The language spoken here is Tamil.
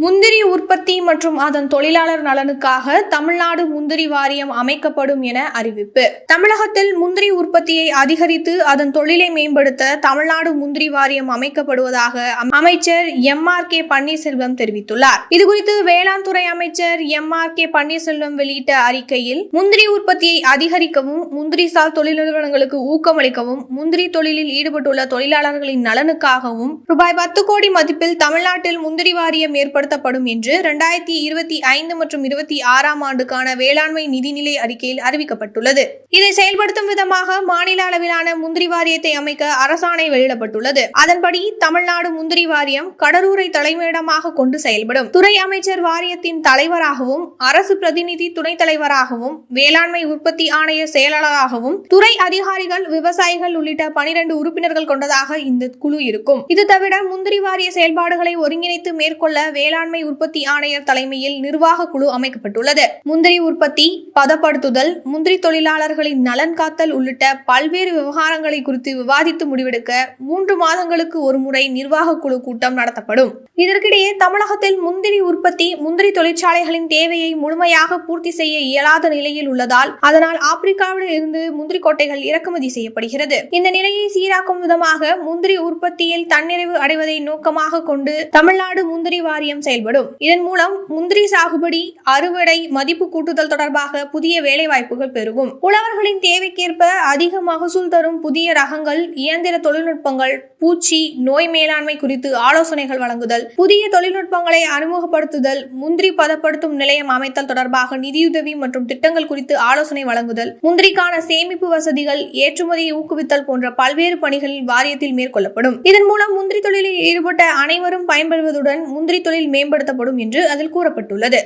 முந்திரி உற்பத்தி மற்றும் அதன் தொழிலாளர் நலனுக்காக தமிழ்நாடு முந்திரி வாரியம் அமைக்கப்படும் என அறிவிப்பு. தமிழகத்தில் முந்திரி உற்பத்தியை அதிகரித்து அதன் தொழிலை மேம்படுத்த தமிழ்நாடு முந்திரி வாரியம் அமைக்கப்படுவதாக அமைச்சர் எம். ஆர். கே. பன்னீர்செல்வம் தெரிவித்துள்ளார். இதுகுறித்து வேளாண் துறை அமைச்சர் எம். ஆர். கே. பன்னீர்செல்வம் வெளியிட்ட அறிக்கையில் முந்திரி உற்பத்தியை அதிகரிக்கவும் முந்திரி சால் தொழில் நிறுவனங்களுக்கு ஊக்கமளிக்கவும் முந்திரி தொழிலில் ஈடுபட்டுள்ள தொழிலாளர்களின் நலனுக்காகவும் ரூபாய் பத்து கோடி மதிப்பில் தமிழ்நாட்டில் முந்திரி வாரியம் ஏற்படுத்தப்படும் என்று இரண்டாயிரத்தி இருபத்தி ஐந்து மற்றும் இருபத்தி ஆறாம் ஆண்டுக்கான வேளாண்மை நிதிநிலை அறிக்கையில் அறிவிக்கப்பட்டுள்ளது. இதை செயல்படுத்தும் விதமாக மாநில அளவிலான முந்திரி வாரியத்தை அமைக்க அரசாணை வெளியிடப்பட்டுள்ளது. அதன்படி தமிழ்நாடு முந்திரி வாரியம் கடலூரை தலைமையிடமாக கொண்டு செயல்படும். துறை அமைச்சர் வாரியத்தின் தலைவராகவும் அரசு பிரதிநிதி துணைத் தலைவராகவும் வேளாண்மை உற்பத்தி ஆணைய செயலாளராகவும் துறை அதிகாரிகள் விவசாயிகள் உள்ளிட்ட பனிரெண்டு உறுப்பினர்கள் கொண்டதாக இந்த குழு இருக்கும். இது தவிர முந்திரி வாரிய செயல்பாடுகளை ஒருங்கிணைத்து மேற்கொள்ள வேளாண் வேளாண்மை உற்பத்தி ஆணையர் தலைமையில் நிர்வாக குழு அமைக்கப்பட்டுள்ளது. முந்திரி உற்பத்தி பதப்படுத்துதல் முந்திரி தொழிலாளர்களின் நலன் காத்தல் உள்ளிட்ட பல்வேறு விவகாரங்களை குறித்து விவாதித்து முடிவெடுக்க மூன்று மாதங்களுக்கு ஒருமுறை நிர்வாக குழு கூட்டம் நடத்தப்படும். இதற்கிடையே தமிழகத்தில் முந்திரி உற்பத்தி முந்திரி தொழிற்சாலைகளின் தேவையை முழுமையாக பூர்த்தி செய்ய இயலாத நிலையில் உள்ளதால் அதனால் ஆப்பிரிக்காவில் இருந்து முந்திரி கொட்டைகள் இறக்குமதி செய்யப்படுகிறது. இந்த நிலையை சீராக்கும் விதமாக முந்திரி உற்பத்தியில் தன்னிறைவு அடைவதை நோக்கமாக கொண்டு தமிழ்நாடு முந்திரி வாரியம் செயல்படும். இதன் மூலம் முந்திரி சாகுபடி அறுவடை மதிப்பு கூட்டுதல் தொடர்பாக புதிய வேலைவாய்ப்புகள் பெருகும். உழவர்களின் தேவைக்கேற்ப அதிக மகசூல் தரும் புதிய ரகங்கள் இயந்திர தொழில்நுட்பங்கள் பூச்சி நோய் மேலாண்மை குறித்து ஆலோசனைகள் வழங்குதல் புதிய தொழில்நுட்பங்களை அறிமுகப்படுத்துதல் முந்திரி பதப்படுத்தும் நிலையம் அமைத்தல் தொடர்பாக நிதியுதவி மற்றும் திட்டங்கள் குறித்து ஆலோசனை வழங்குதல் முந்திரிக்கான சேமிப்பு வசதிகள் ஏற்றுமதியை ஊக்குவித்தல் போன்ற பல்வேறு பணிகளில் வாரியத்தில் மேற்கொள்ளப்படும். இதன் மூலம் முந்திரி தொழிலில் ஈடுபட்ட அனைவரும் பயன்பெறுவதுடன் முந்திரி தொழில் மேம்படுத்தப்படும் என்று அதில் கூறப்பட்டுள்ளது.